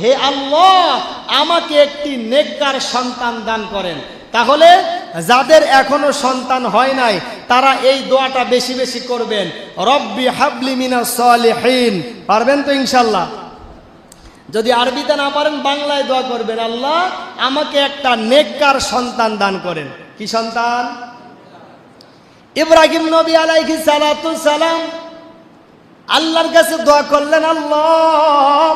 হে আল্লাহ, আমাকে একটি নেককার সন্তান দান করেন। তাহলে যাদের এখনও সন্তান হয় নাই, তারা এই দোয়াটা বেশি বেশি করবেন। রব্বি হাবলি মিনা সলিহীন। পারবেন তো ইনশাল্লাহ যদি আরবিতে না পারেন, বাংলায় দোয়া করবেন, আল্লাহ আমাকে একটা নেককার সন্তান দান করেন। কি সন্তান? ইব্রাহিম নবী আলাইহি সালাতু সালাম। আল্লাহর কাছে দোয়া করলেন, আল্লাহ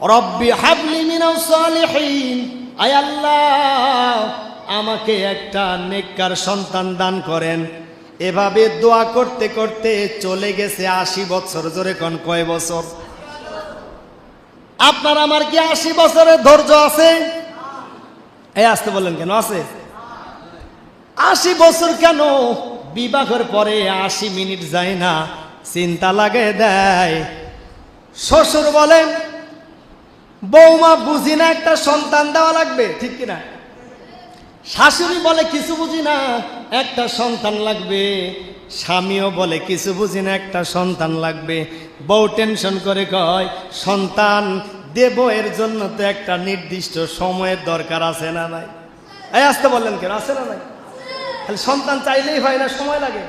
রব্বি হাবলি মিনাস সালিহিন। আয় আল্লাহ, আমাকে একটা নেককার সন্তান দান করেন। এভাবে দোয়া করতে করতে চলে গেছে আশি বছর, জোরে কোন কয় বছর? আপনার আমার কি আশি বছরের ধৈর্য আছে? এই আসতে বললেন কেন? আছে। আশি বছর কেন? বিবাহের পরে আশি মিনিট যায় না, চিন্তা লাগে দেয়। শ্বশুর বলেন বৌমা বুঝি না একটা সন্তান দেওয়া লাগবে, ঠিক কিনা? শাশুড়ি বলে কিছু বুঝি না একটা সন্তান লাগবে, স্বামীও বলে কিছু বুঝি না একটা সন্তান লাগবে। বউ টেনশন করে কয়, সন্তান দেব এর জন্য তো একটা নির্দিষ্ট সময়ের দরকার আছে না নাই এই আসতে বললেন কেন? আছে না নাই খালি সন্তান চাইলেই হয় না, সময় লাগে।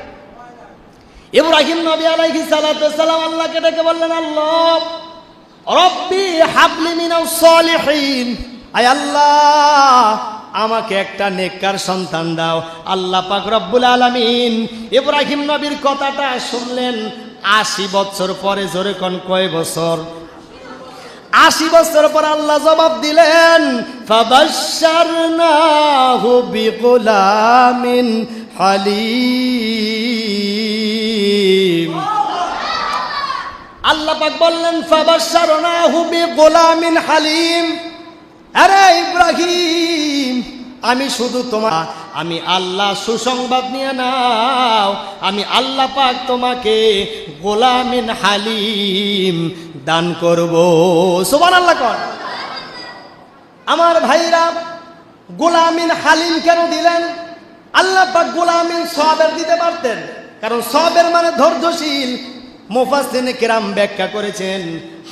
এবার ইব্রাহিম নবী আলাইহি সালাতু সালাম আল্লাহকে ডেকে বললেন, আল্লাহ আমাকে একটা নেককার সন্তান দাও। আল্লাহ পাক রব্বুল আলামিন ইব্রাহিম নবীর কথাটা শুনলেন। আশি বছর পরে জোরে কোন কয় বছর? আশি বছর পর আল্লাহ জবাব দিলেন হালিম। আল্লাহ পাক বললেন, ফাবাশশারনাহু বিগুলামিন হালিম। আরে ইব্রাহিম, আমি শুধু তোমার আমি আল্লাহ সুসংবাদ নিয়ে নাও, আমি আল্লাহ পাক তোমাকে গোলামিন হালিম দান করব। সুবান আল্লাহ কর। আমার ভাইরা, গোলামিন হালিম কেন দিলেন? আল্লাহ পাক গোলামিন সবের দিতে পারতেন। কারণ সবের মানে ধৈর্যশীল মুফাসিনে কেরাম ব্যাখ্যা করেছেন,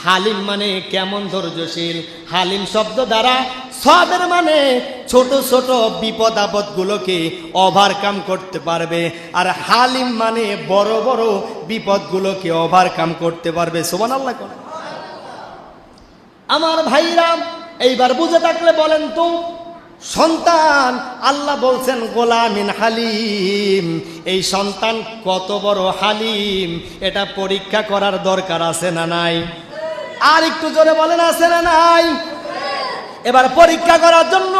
হালিম মানে কেমন ধৈর্যশীল? হালিম শব্দ দ্বারা সবের মানে ছোট ছোট বিপদ আপদগুলোকে ওভারকাম করতে পারবে। আর হালিম মানে বড় বড় বিপদগুলোকে ওভারকাম করতে পারবে। সোমান আল্লাহ আমার ভাইরা, এইবার বুঝে থাকলে বলেন তো সন্তান, আল্লাহ বলছেন, গোলামিন হালিম। এই সন্তান কত বড় হালিম, এটা পরীক্ষা করার দরকার আছে না নাই? আর একটু জোরে বলেন, আছে না নাই? এবার পরীক্ষা করার জন্য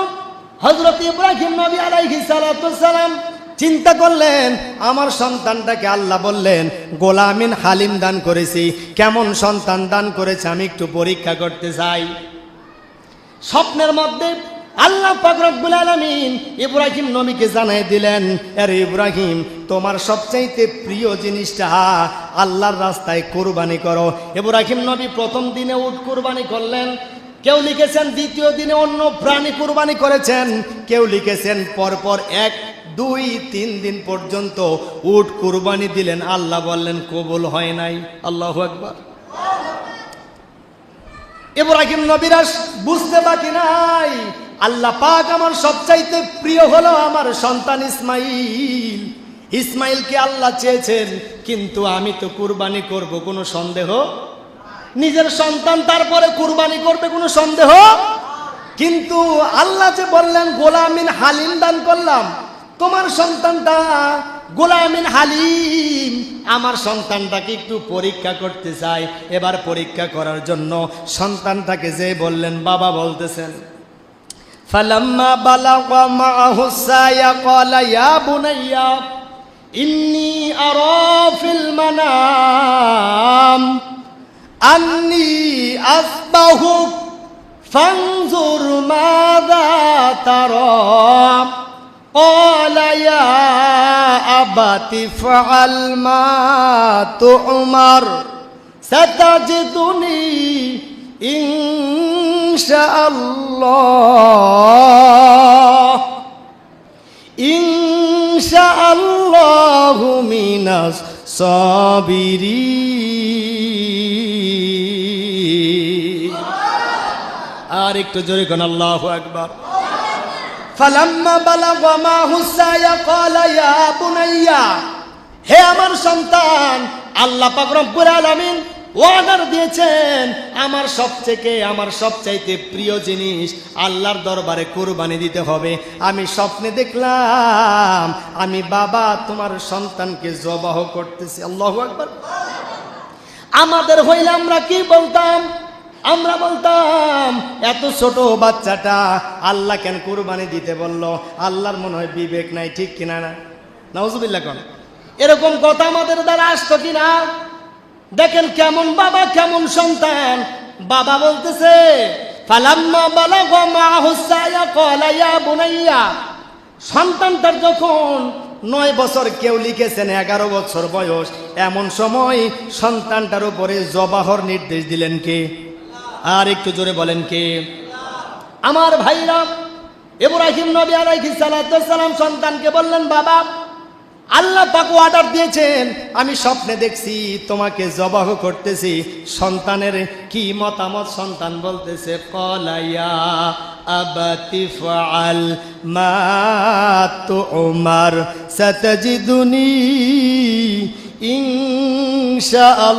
হজরত ইব্রাহিম নবী আলাইহি সালাম চিন্তা করলেন, আমার সন্তানটাকে আল্লাহ বললেন, গোলামিন হালিম দান করেছি। কেমন সন্তান দান করেছে আমি একটু পরীক্ষা করতে চাই। স্বপ্নের মধ্যে আল্লাহ পাক আলমিন ইব্রাহিম নবীকে জানাই দিলেন আরে ইব্রাহিম, তোমার সবচাইতে প্রিয় জিনিসটা আল্লাহর রাস্তায় কোরবানি করো। ইব্রাহিম নবী প্রথম দিনে উঠ কোরবানি করলেন। কেউ লিখেছেন দ্বিতীয় দিনে অন্য প্রাণী কোরবানি করেছেন। কেউ লিখেছেন পরপর এক, দুই, তিন দিন পর্যন্ত উট কোরবানি দিলেন। আল্লাহ বললেন, কবুল হয় নাই। আল্লাহু আকবার। ইব্রাহিম নবিরাস বুঝতে বাকি নাই আল্লাহ পাক আমার সবচাইতে প্রিয় হলো আমার সন্তান ইসমাইল। ইসমাইলকে আল্লাহ চেয়েছেন, কিন্তু আমি তো কুরবানি করব, কোনো সন্দেহ? নিজের সন্তান তারপরে কুরবানি করবে, কোনো সন্দেহ? কিন্তু আল্লাহ যে বললেন, গোলামিন হালিম দান করলাম। তোমার সন্তানটা গোলামিন হালিম। আমার সন্তানটাকে একটু পরীক্ষা করতে চাই। এবার পরীক্ষা করার জন্য সন্তানটাকে যে বললেন, বাবা বলতেছেন فلما بلغ معه السعي قال يا بني إني أرى في المنام أني أصبحك فانظر ماذا ترى قال يا أبت افعل ما تؤمر ستجدني ইনশাআল্লাহ। ইনশাআল্লাহু মিনাস সাবিরি আর একটু জোরে কোন আল্লাহ একবার ফালাম্মা বালাগ মা হুসায়া ক্বালা, ইয়া বুনাইয়া। হে আমার সন্তান, আল্লাহ পাক রব্বুল আলামিন অর্ডার দিয়েছেন। আমার সবথেকে, আমার সবচাইতে প্রিয় জিনিস আল্লাহর দরবারে কুরবানি দিতে হবে। আমি স্বপ্নে দেখলাম, আমি বাবা তোমার সন্তানকে জবাহ করতেছি। আল্লাহ একবার আমাদের হইলে আমরা কি বলতাম? আমরা বলতাম, এত ছোট বাচ্চাটা আল্লাহ কেন কুরবানি দিতে বলল? আল্লাহর মনে হয় বিবেক নাই, ঠিক কিনা না? নাউজুবিল্লাহ কোন। এরকম কথা আমাদের দ্বারা আসতো কিনা? দেখেন কেমন বাবা, কেমন সন্তান। বাবা বলতেছে, ফালাম্মা বালাগা মাহু সায়া ক্বালা ইয়া বুনাইয়া। সন্তানটার যখন নয় বছর কেউ লিখেছেন এগারো বছর বয়স, এমন সময় সন্তানটার উপরে জবাহর নির্দেশ দিলেন কে? আর একটু জোরে বলেন কে? আমার ভাইরা, ইব্রাহিম নবী আলাইহিস সালাম সন্তানকে বললেন, বাবা আল্লাহ পাক অর্ডার দিয়েছেন। আমি স্বপ্নে দেখছি, তোমাকে জবাহ করতেছি। সন্তানের কি মতামত সন্তান বলতেছে? কলাইয়া মা তু উমার সাতাজিদুনি ইনশাআল্লাহ।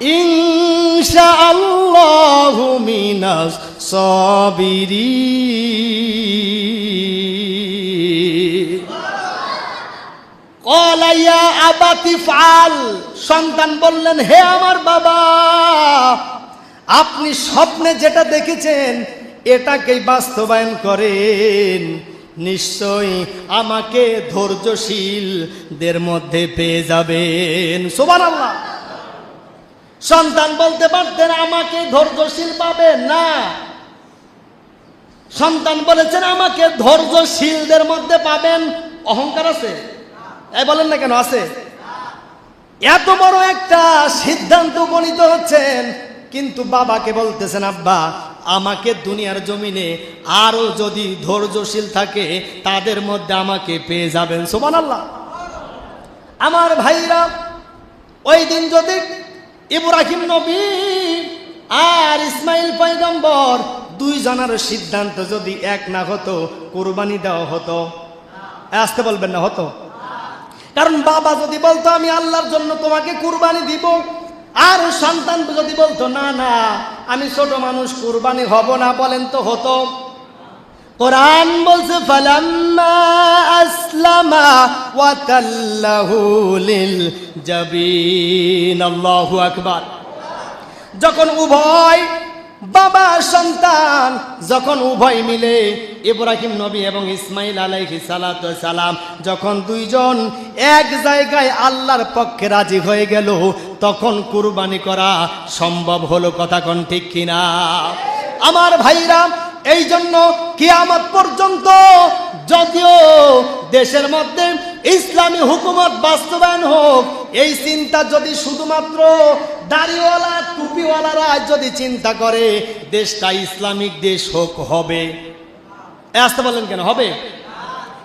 ইনশাআল্লাহু মিনাস সাবিরিন কলাইয়া আবাতি ফাল। সন্তান বললেন, হে আমার বাবা, আপনি স্বপ্নে যেটা দেখেছেন, এটাকেই বাস্তবায়ন করেন। নিশ্চয়ই আমাকে ধৈর্যশীলদের মধ্যে পেয়ে যাবেন। সোবান আল্লাহ সন্তান বলতে পারতেন, আমাকে ধৈর্যশীল পাবেন না। সন্তান বলেছেন, আমাকে ধৈর্যশীলদের মধ্যে পাবেন। অহংকার আছে? এই বলেন না কেন, আছে? এত বড় একটা সিদ্ধান্ত গণিত হচ্ছেন, কিন্তু বাবাকে বলতেছেন, আব্বা, আমাকে দুনিয়ার জমিনে আরও যদি ধৈর্যশীল থাকে, তাদের মধ্যে আমাকে পেয়ে যাবেন। সোমান আল্লাহ আমার ভাইরা, ওই দিন যদি ইব্রাহিম নবী আর ইসমাইল পয়গম্বর দুই জনের সিদ্ধান্ত যদি এক না হতো, কোরবানি দেওয়া হতো। আসতে বলবেন না, হতো? কারণ বাবা যদি বলতো, আমি আল্লাহর জন্য তোমাকে কুরবানি দিব। আর সন্তান যদি বলতো, না না, আমি ছোট মানুষ, কুরবানি হব না, বলেন তো হতো। কোরআন বলছে, ফালাম্মা আসলামা ওয়া তাল্লাহু লিল জাবিন। আল্লাহু আকবার। যখন উভয় বাবা সন্তান, যখন উভয় মিলে ইব্রাহিম নবী এবং ইসমাইল আলাইহি সালাতু সালাম যখন দুইজন এক জায়গায় আল্লাহর পক্ষে রাজি হয়ে গেল, তখন কুরবানি করা সম্ভব হলো কথা কোন ঠিক কিনা? আমার ভাইরা এই জন্য কিয়ামত পর্যন্ত যদিও দেশের মধ্যে ইসলামী হুকুমত বাস্তবায়ন হোক, এই চিন্তা যদি শুধুমাত্র দাড়িওয়ালা, টুপিওয়ালারা যদি চিন্তা করে, দেশটা ইসলামিক দেশ হোক, হবে। আসতে বললেন কেন, হবে?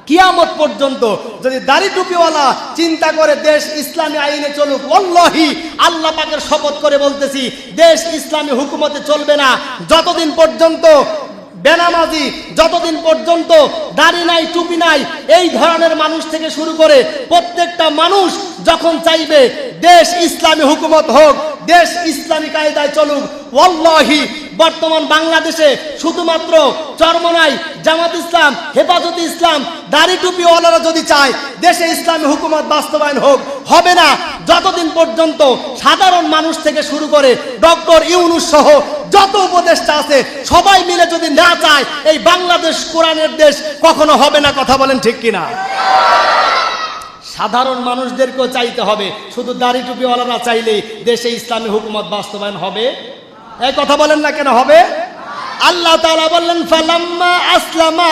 কিয়ামত পর্যন্ত যদি দাড়ি টুপিওয়ালা চিন্তা করে, দেশ ইসলামী আইনে চলুক অল্লাহি আল্লাহ পাকের শপথ করে বলতেছি, দেশ ইসলামী হুকুমতে চলবে না। যতদিন পর্যন্ত বেনামাজি যতদিন পর্যন্ত দাড়ি নাই, টুপি নাই, এই ধরনের মানুষ থেকে শুরু করে প্রত্যেকটা মানুষ যখন চাইবে দেশ ইসলামী হুকুমত হোক, দেশ ইসলামী কায়দায় চলুক, ওয়াল্লাহি, বর্তমান বাংলাদেশে শুধুমাত্র চরমনাই জামাত ইসলাম, হেফাজত ইসলাম, দাড়ি টুপি ওয়ালারা যদি চায়, দেশে ইসলামী হুকুমত বাস্তবায়ন হোক, হবে না। যতদিন পর্যন্ত সাধারণ মানুষ থেকে শুরু করে ডক্টর ইউনুস সহ যত উপদেষ্টা আছে, সবাই মিলে যদি না চায়, এই বাংলাদেশ কোরআনের দেশ কখনো হবে না, কথা বলেন ঠিক কিনা? সাধারণ মানুষদেরকেও চাইতে হবে। শুধু দাড়ি টুপিওয়ালারা চাইলে দেশে ইসলামী হুকুমত বাস্তবায়ন হবে। এই কথা বলেন না কেন, হবে? আল্লাহ তাআলা বললেন, ফালাম্মা আসলামা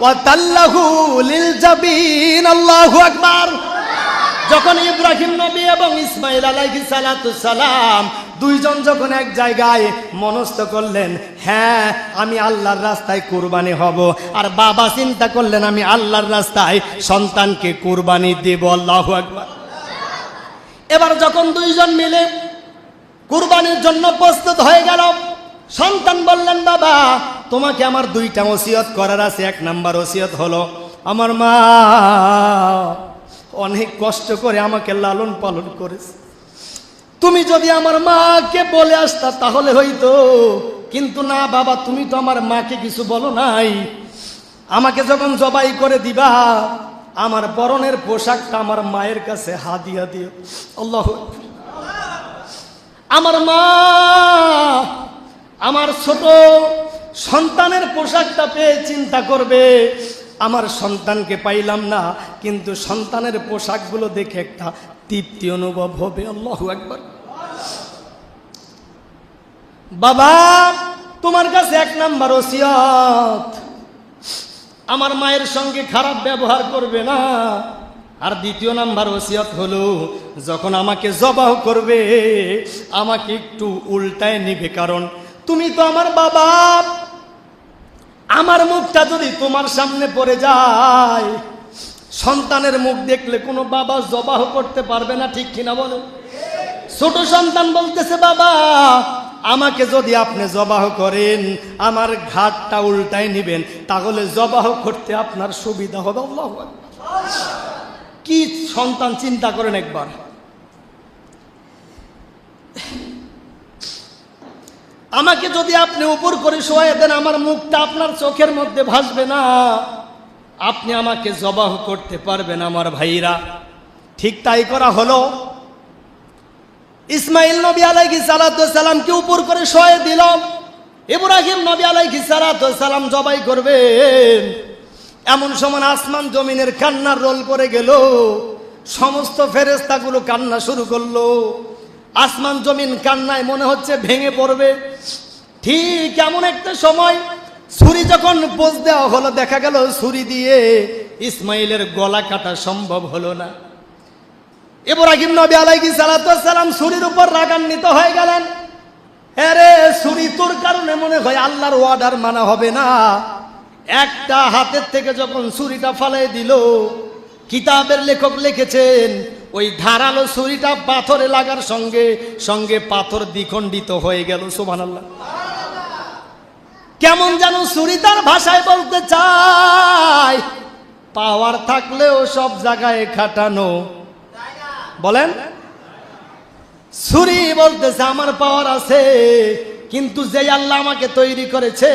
ওয়া তাল্লাহু লিল জাবিন, আল্লাহু আকবার। যখন ইব্রাহিম নবী এবং ইসমাইল আলাইহিস সালাতু সালাম দুইজন যখন এক জায়গায় মনস্থ করলেন হ্যাঁ আমি আল্লাহর রাস্তায় কুরবানি হব। আর বাবা চিন্তা করলেন, আমি আল্লাহর রাস্তায় সন্তানকে কুরবানি দেব। আল্লাহু আকবার। এবার যখন দুইজন মিলে কুরবানির জন্য প্রস্তুত হয়ে গেল, সন্তান বললেন, বাবা, তোমাকে আমার দুইটা ওসিয়ত করার আছে। এক নাম্বার ওসিয়ত হলো, আমার মা অনেক কষ্ট করে আমাকে লালন পালন করেছে। তুমি যদি আমার মাকে বলে আসতা তাহলে হইতো। কিন্তু না বাবা, তুমি তো আমার মাকে কিছু বলো নাই। আমাকে যখন জবাই করে দিবা, আমার পরনের পোশাকটা আমার মায়ের কাছে হাদিয়া দিও। আল্লাহ। আমার মা, আমার ছোট সন্তানের পোশাকটা পেয়ে চিন্তা করবে। আমার সন্তানকে পাইলাম না, কিন্তু সন্তানের পোশাকগুলো দেখে একটা তৃপ্তি অনুভব হবে, আল্লাহু একবার বাবা, তোমার কাছে এক নাম্বার ওসিয়ত। আমার মায়ের সঙ্গে খারাপ ব্যবহার করবে না। আর দ্বিতীয় নাম্বার ওসিয়ত হলো, যখন আমাকে জবাহ করবে, আমাকে একটু উল্টায় নিবে, কারণ তুমি তো আমার বাবা। আমার মুখটা যদি তোমার সামনে পড়ে যায়, সন্তানের মুখ দেখলে কোনো বাবা জবাহ করতে পারবে না, ঠিক কিনা বলো? ছোট সন্তান বলতেছে, বাবা, আমাকে যদি আপনি জবাহ করেন, আমার ঘাটটা উল্টায় নিবেন, তাহলে জবাহ করতে আপনার সুবিধা হবে কি সন্তান চিন্তা করেন একবার। আমাকে যদি আপনি উপর করে শোয়াই দেন, আমার মুখটা আপনার চোখের মধ্যে ভাসবে না। আপনি আমাকে জবাহ করতে পারবেন আমার ভাইরা। ঠিক তাই করা হলো। ইসমাইল নবী আলাইহি সালামকে উপর করে শোয়ে দিল। ইব্রাহিম নবী আলাইহি সালাম জবাই করবেন। এমন সময় আসমান জমিনের কান্নার রোল করে গেল। সমস্ত ফেরেস্তাগুলো কান্না শুরু করল। আসমান জমিন কান্নায় মনে হচ্ছে ভেঙে পড়বে। ঠিক এমন একটা সময় ছুরি যখন পোজ দেওয়া হলো, দেখা গেল ছুরি দিয়ে ইসমাইলের গলা কাটা সম্ভব হলো না। এবার ইব্রাহিম নবী আলাইহি সালাম ছুরির উপর রাগান্বিত হয়ে গেলেন। আরে, ছুরি তোর কারণে মনে হয় আল্লাহর অর্ডার মানা হবে না। একটা হাতের থেকে যখন ছুরিটা ফালাই দিল, কিতাবের লেখক লিখেছেন ওই ধারালো ছুরিটা পাথরে লাগার সঙ্গে সঙ্গে পাথর দ্বিখণ্ডিত হয়ে গেল, সুবহানাল্লাহ। কেমন যেন ছুরি তার ভাষায় বলতে চায়, পাওয়ার থাকলেও সব জায়গায় খাটানো। বলেন, ছুরি বলতেছে, আমার পাওয়ার আছে। কিন্তু যে আল্লাহ আমাকে তৈরি করেছে,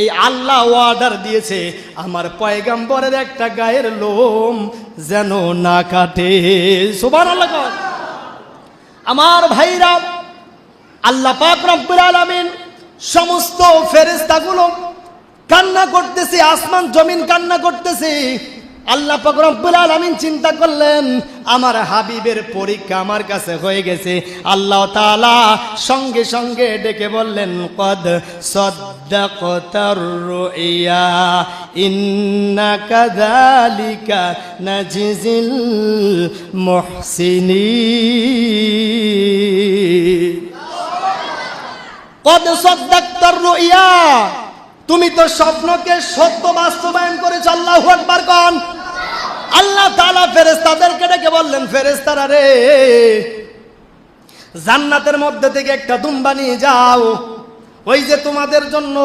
এই আল্লাহ অর্ডার দিয়েছে, আমার পয়গাম্বরের একটা গায়ের লোম যেন না কাটে কর। আমার ভাইরা, আল্লাহ পাক রব্বুল আলামিন সমস্ত ফেরেশতাগুলো কান্না করতেছে, আসমান জমিন কান্না করতেছে আল্লাহ পাক রব্বুল আলামিন চিন্তা করলেন, আমার হাবিবের পরীক্ষা আমার কাছে হয়ে গেছে। আল্লাহ তাআলা সঙ্গে সঙ্গে ডেকে বললেন, কদ সদ্দাকতার রুইয়া কদ সদ্দাক্তার রুইয়া তুমি তো স্বপ্নকে সত্য বাস্তবায়ন করেছ, আল্লাহু আকবার কন। আল্লাহ তাআলা ফেরেশতাদেরকে ডেকে বললেন, ফেরেশতারা রে, জান্নাতের মধ্যে থেকে একটা দুম্বা নিয়ে যাও। ওই যে তোমাদের জন্য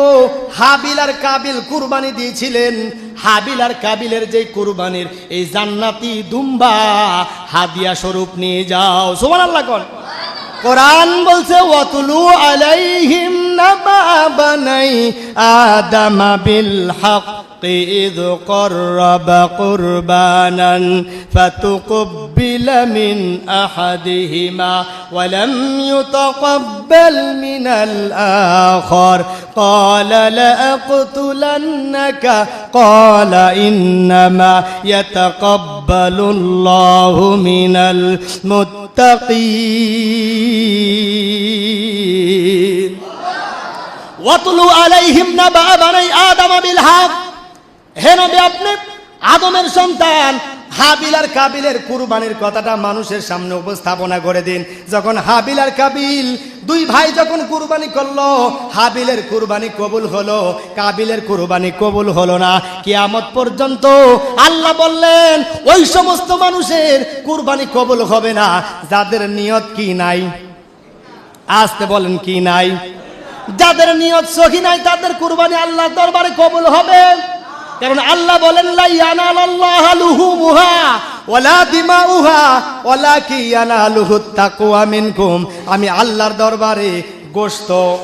হাবিল আর কাবিল কুরবানি দিয়েছিলেন, হাবিল আর কাবিলের যে কুরবানির এই জান্নাতি দুম্বা হাদিয়া স্বরূপ নিয়ে যাও। সুবহানাল্লাহ কোন। কোরআন বলছে, ওয়াতুলু আলাইহিম إنما بني آدم بالحق إذ قرب قربانا فتقبل من أحدهما ولم يتقبل من الآخر قال لأقتلنك قال إنما يتقبل الله من المتقين ওয়াতলু আলাইহিম নাবা বানাই আদম বিল হক হে নবী, আপনি আদমের সন্তান হাবিল আর কাবিলের কুরবানির কথাটা মানুষের সামনে উপস্থাপনা করে দিন। যখন হাবিল আর কাবিল দুই ভাই যখন কুরবানি করল, হাবিলের কুরবানি কবুল হলো, কাবিলের কুরবানি কবুল হলো না। কিয়ামত পর্যন্ত আল্লাহ বললেন, ওই সমস্ত মানুষের কুরবানি কবুল হবে না। যাদের নিয়ত কি নাই? আসতে বলেন, কি নাই? যাদের নিয়ত সহি নাই, তাদের কুরবানি আল্লাহ দরবারে কবুল হবে। কারণ আল্লাহ বলেন আমি আল্লাহর দরবারে গোশত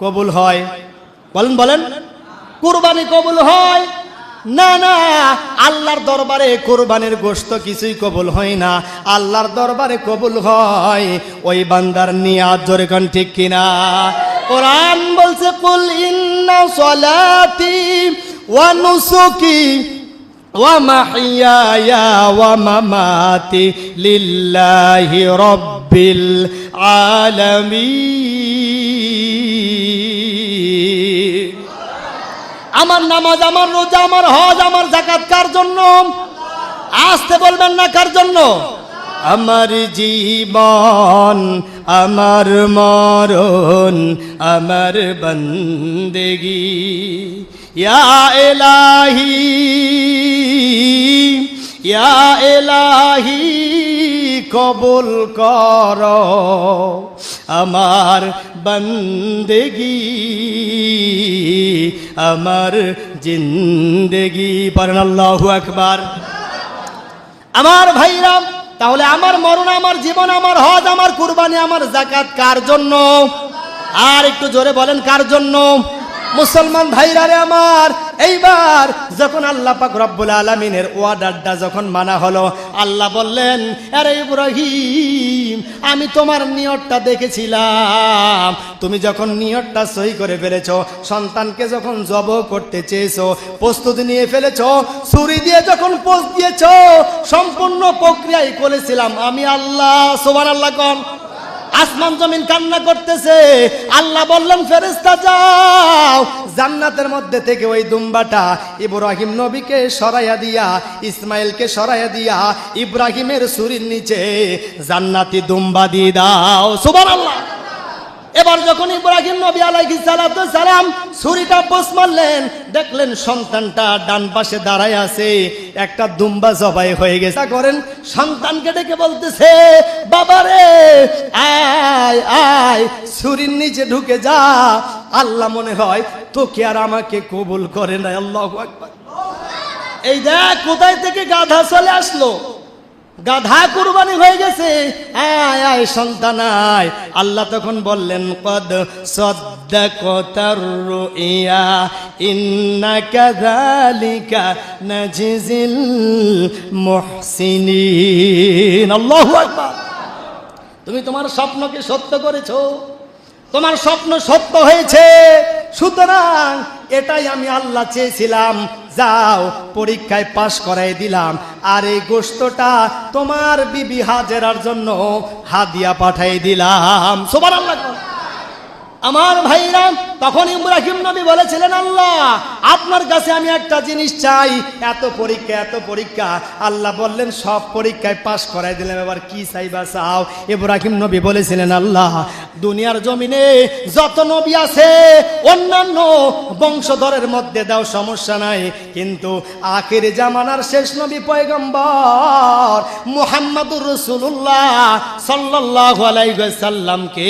কবুল হয়। বলেন বলেন। কুরবানি কবুল হয়? না না। আল্লাহর দরবারে কোরবানির গোশত কিছুই কবুল হয় না। আল্লাহর দরবারে কবুল হয় ওই বান্দার নিয়াত, জোরে ঠিক কিনা? কোরআন বলছে, কুল ইন্না সলাতি ওয়া নুসুকি ওয়া মাহিয়ায়া ওয়া মামাতি লিল্লাহি রাব্বিল আলামিন। আমার নামাজ, আমার রোজা, আমার হজ, আমার জাকাত কার জন্য? আসতে বলবেন না কার জন্য? আমার জীবন, আমার মরণ, আমার বন্দেগি। এলাহি, ইয়া এলাহি, কবুল কর। আমার বন্দেগি, আমার জিন্দেগি। পড়েন আল্লাহু আকবার। আমার ভাইরা তাহলে আমার মরণ, আমার জীবন, আমার হজ, আমার কুরবানি, আমার জাকাত কার জন্য? আর একটু জোরে বলেন, কার জন্য? মুসলমান ভাইরা রে আমার এইবার যখন আল্লাহ পাক রব্বুল আলমিনের ওয়ার্ডারটা যখন মানা হলো, আল্লাহ বললেন, আরে ইব্রাহিম, আমি তোমার নিয়তটা দেখেছিলাম। তুমি যখন নিয়তটা সই করে ফেলেছ, সন্তানকে যখন জব করতে চেয়েছো, প্রস্তুতি নিয়ে ফেলেছ, ছুরি দিয়ে যখন পোষ দিয়েছ, সম্পূর্ণ প্রক্রিয়ায় করেছিলাম। আমি আল্লাহ সোমান আল্লাহ কন। আসমান জমিন কান্না করতেছে। আল্লাহ বললেন ফেরেস্তা যাও। জান্নাতের মধ্যে থেকে ওই দুম্বাটা ইব্রাহিম নবীকে সরাইয়া দিয়া, ইসমাইলকে সরাইয়া দিয়া ইব্রাহিমের সুরির নিচে জান্নাতি দুম্বা দিয়ে দাও। সুবহানাল্লাহ। এবার যখন ইব্রাহিম নবী আলাইহি সালাতু সালাম ছুরিটা পোষ মারলেন, দেখলেন সন্তানটা ডান পাশে দাঁড়ায় আছে, একটা দুম্বা জবাই হয়ে গেছে। করেন, সন্তানকে ডেকে বলতেছে, বাবারে, আয় আয়, ছুরির নিচে ঢুকে যা। আল্লাহ মনে হয় তোকে আর আমাকে কবুল করে না আল্লাহু এই দেখ, কোথায় থেকে গাধা চলে আসলো? গাধা কুরবানি হয়ে গেছে। আয় আয়, সন্তান আয়। আল্লাহ তখন বললেন, কদ সদ্দাকতার রুইয়া ইন্নাকা যালিকা নাজিজিল মুহসিনিন। আল্লাহু আকবার। তুমি তোমার স্বপ্নকে সত্য করেছ। তোমার স্বপ্ন সত্য হয়েছে। সুতরাং এটাই আমি আল্লাহ চেয়েছিলাম। যাও, পরীক্ষায় পাশ করাই দিলাম। আর এই গোস্তটা তোমার বিবি হাজেরার জন্য হাদিয়া পাঠাই দিলাম। সোবার আল্লাহ আমার ভাইরা, তখন ইব্রাহিম নবী বলেছিলেন, আল্লাহ, আপনার কাছে আমি একটা জিনিস চাই। এত পরীক্ষা এত পরীক্ষা। আল্লাহ বললেন, সব পরীক্ষায় পাশ করাই দিলাম। এবার কি চাইবা চাও? ইব্রাহিম নবী বলেছিলেন, আল্লাহ, দুনিয়ার জমিনে যত নবী আছে, অন্যান্য বংশধরের মধ্যে দাও, সমস্যা নাই। কিন্তু আখের জামানার শেষ নবী পয়গম্বর মুহাম্মাদুর রসুল্লাহ সাল্লাল্লাহু আলাইহি সাল্লামকে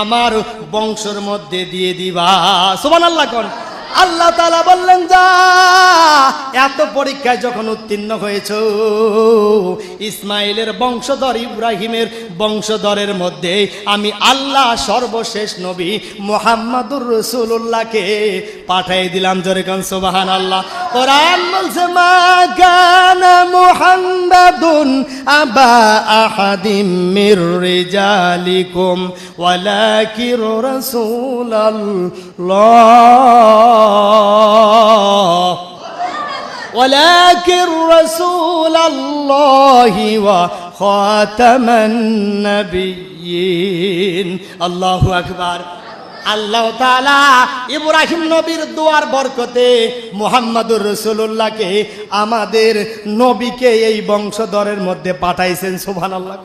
আমার বংশের মধ্যে দিয়ে দিবা। সুবহানাল্লাহ কোন। আল্লাহ তালা বললেন, যা, এত পরীক্ষায় যখন উত্তীর্ণ হয়েছ, ইসমাইলের বংশধর ইব্রাহিমের বংশধরের মধ্যে আমি আল্লাহ সর্বশেষ নবী মোহাম্মদুর রসুল্লাহকে পাঠাই দিলাম। জোরে কান সুবাহান আল্লাহ কোরআন বলছে, মা কানা মুহাম্মাদুন আবা আহাদিম মির রিজালিকুম ওয়ালাকির রাসূলুল্লাহ। ولكن رسول الله وخاتم النبيين الله أكبر আল্লাহ তাআলা ইব্রাহিম নবীর দোয়ার বরকতে মুহাম্মাদুর রসুল্লাহকে আমাদের নবীকে এই বংশধরের মধ্যে পাঠাইছেন সুবহানাল্লাহ